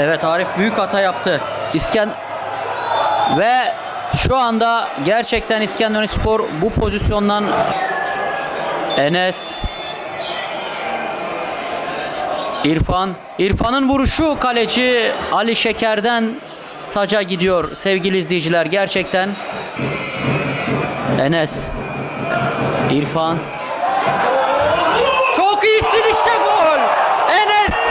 Evet Arif büyük hata yaptı. İsken ve şu anda gerçekten İskenderun Spor bu pozisyondan Enes İrfan İrfan'ın vuruşu kaleci Ali Şeker'den taca gidiyor sevgili izleyiciler gerçekten Enes İrfan çok iyisin işte gol. Enes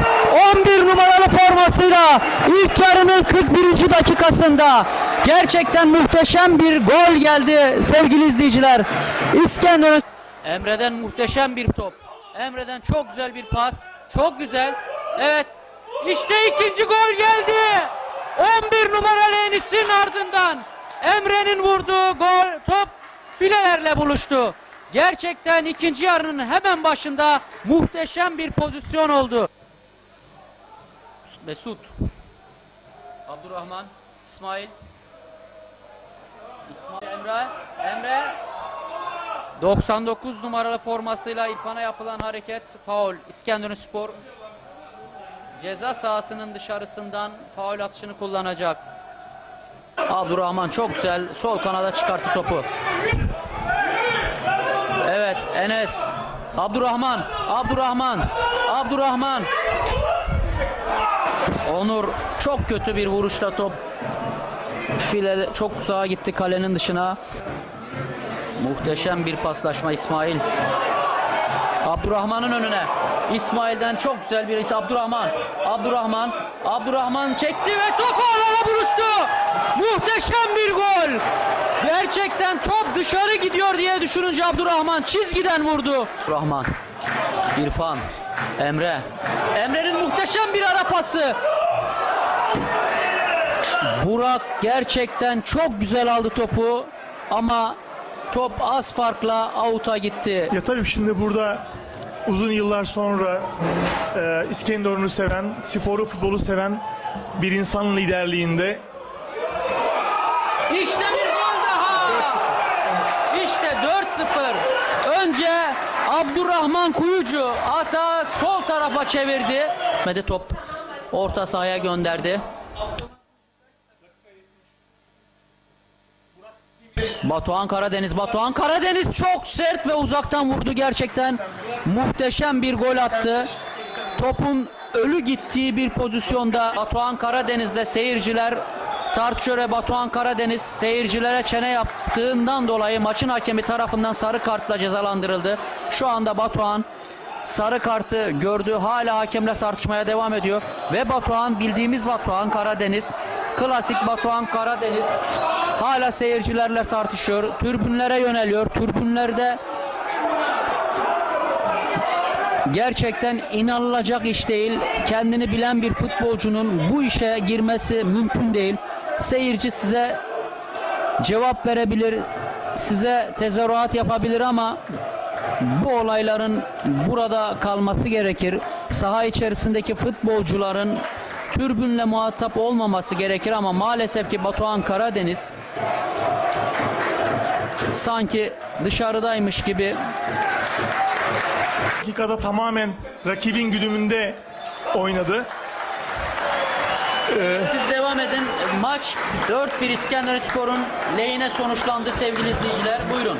11 numaralı formasıyla ilk yarının 41. dakikasında gerçekten muhteşem bir gol geldi sevgili izleyiciler. İskenderun Emre'den muhteşem bir top. Emre'den çok güzel bir pas. Çok güzel. Evet. İşte ikinci gol geldi. 11 numaralı Enis'in ardından Emre'nin vurduğu gol top filelerle buluştu. Gerçekten ikinci yarının hemen başında muhteşem bir pozisyon oldu. Mesut. Abdurrahman. İsmail. İsmail Emre. Emre. 99 numaralı formasıyla İrfan'a yapılan hareket faul. İskenderun Spor ceza sahasının dışarısından faul atışını kullanacak. Abdurrahman çok güzel sol kanada çıkarttı topu. Evet Enes. Abdurrahman. Abdurrahman. Abdurrahman. Onur çok kötü bir vuruşla top file çok uzağa gitti kalenin dışına. Muhteşem bir paslaşma İsmail. Abdurrahman'ın önüne. İsmail'den çok güzel bir is. Abdurrahman. Abdurrahman. Abdurrahman çekti ve top ağlara buluştu. Muhteşem bir gol. Gerçekten top dışarı gidiyor diye düşününce Abdurrahman çizgiden vurdu. Rahman. İrfan. Emre. Emre'nin muhteşem bir ara pası. Burak gerçekten çok güzel aldı topu ama top az farkla avuta gitti. Ya tabii şimdi burada uzun yıllar sonra e, İskenderun'u seven, sporu, futbolu seven bir insan liderliğinde İşte bir gol daha. İşte 4-0. Önce Abdurrahman Kuyucu ata sol tarafa çevirdi. Ve top orta sahaya gönderdi. Batuhan Karadeniz, Batuhan Karadeniz çok sert ve uzaktan vurdu gerçekten. Muhteşem bir gol attı. Topun ölü gittiği bir pozisyonda Batuhan Karadeniz'de seyirciler ve Batuhan Karadeniz seyircilere çene yaptığından dolayı maçın hakemi tarafından sarı kartla cezalandırıldı. Şu anda Batuhan sarı kartı gördü. Hala hakemler tartışmaya devam ediyor. Ve Batuhan bildiğimiz Batuhan Karadeniz. Klasik Batuhan Karadeniz. Hala seyircilerle tartışıyor. Türbünlere yöneliyor. Türbünlerde gerçekten inanılacak iş değil. Kendini bilen bir futbolcunun bu işe girmesi mümkün değil. Seyirci size cevap verebilir, size tezahürat yapabilir ama bu olayların burada kalması gerekir. Saha içerisindeki futbolcuların türbünle muhatap olmaması gerekir ama maalesef ki Batuhan Karadeniz sanki dışarıdaymış gibi dakikada tamamen rakibin güdümünde oynadı. Siz devam edin. Maç 4-1 İskenderunspor'un lehine sonuçlandı sevgili izleyiciler. Buyurun.